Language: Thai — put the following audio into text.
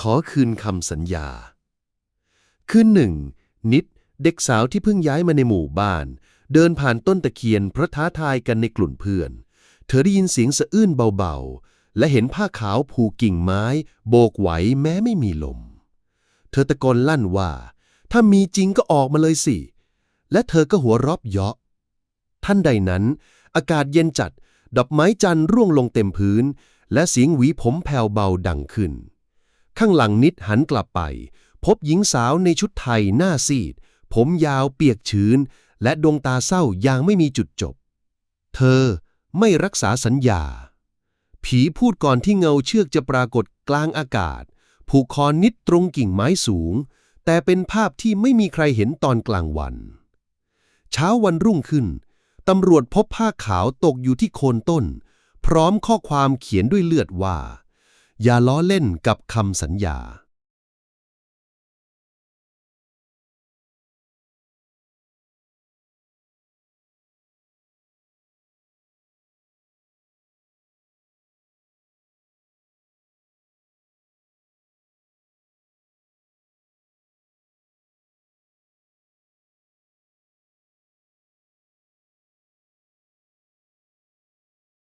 ขอคืนคำสัญญา คืนหนึ่ง นิดเด็กสาวที่เพิ่งย้ายมาในหมู่บ้าน เดินผ่านต้นตะเคียนเพราะท้าทายกันในกลุ่นเพื่อน เธอได้ยินเสียงสะอื้นเบาๆ และเห็นผ้าขาวผูกกิ่งไม้ โบกไหวแม้ไม่มีลม เธอตะโกนลั่นว่า ถ้ามีจริงก็ออกมาเลยสิ และเธอก็หัวรอบเยาะ ท่านใดนั้น อากาศเย็นจัด ดอกไม้จันทร์ร่วงลงเต็มพื้น และเสียงหวีผมแผ่วเบาดังขึ้น ข้างหลังนิดหันกลับไป พบหญิงสาวในชุดไทยหน้าซีด ผมยาวเปียกชื้น และดวงตาเศร้าอย่างไม่มีจุดจบ เธอไม่รักษาสัญญา ผีพูดก่อนที่เงาเชือกจะปรากฏกลางอากาศ ผูกคอนิดตรงกิ่งไม้สูง แต่เป็นภาพที่ไม่มีใครเห็นตอนกลางวัน เช้าวันรุ่งขึ้นตำรวจพบผ้าขาวตกอยู่ที่โคนต้น พร้อมข้อความเขียนด้วยเลือดว่า อย่าล้อเล่นกับคำสัญญา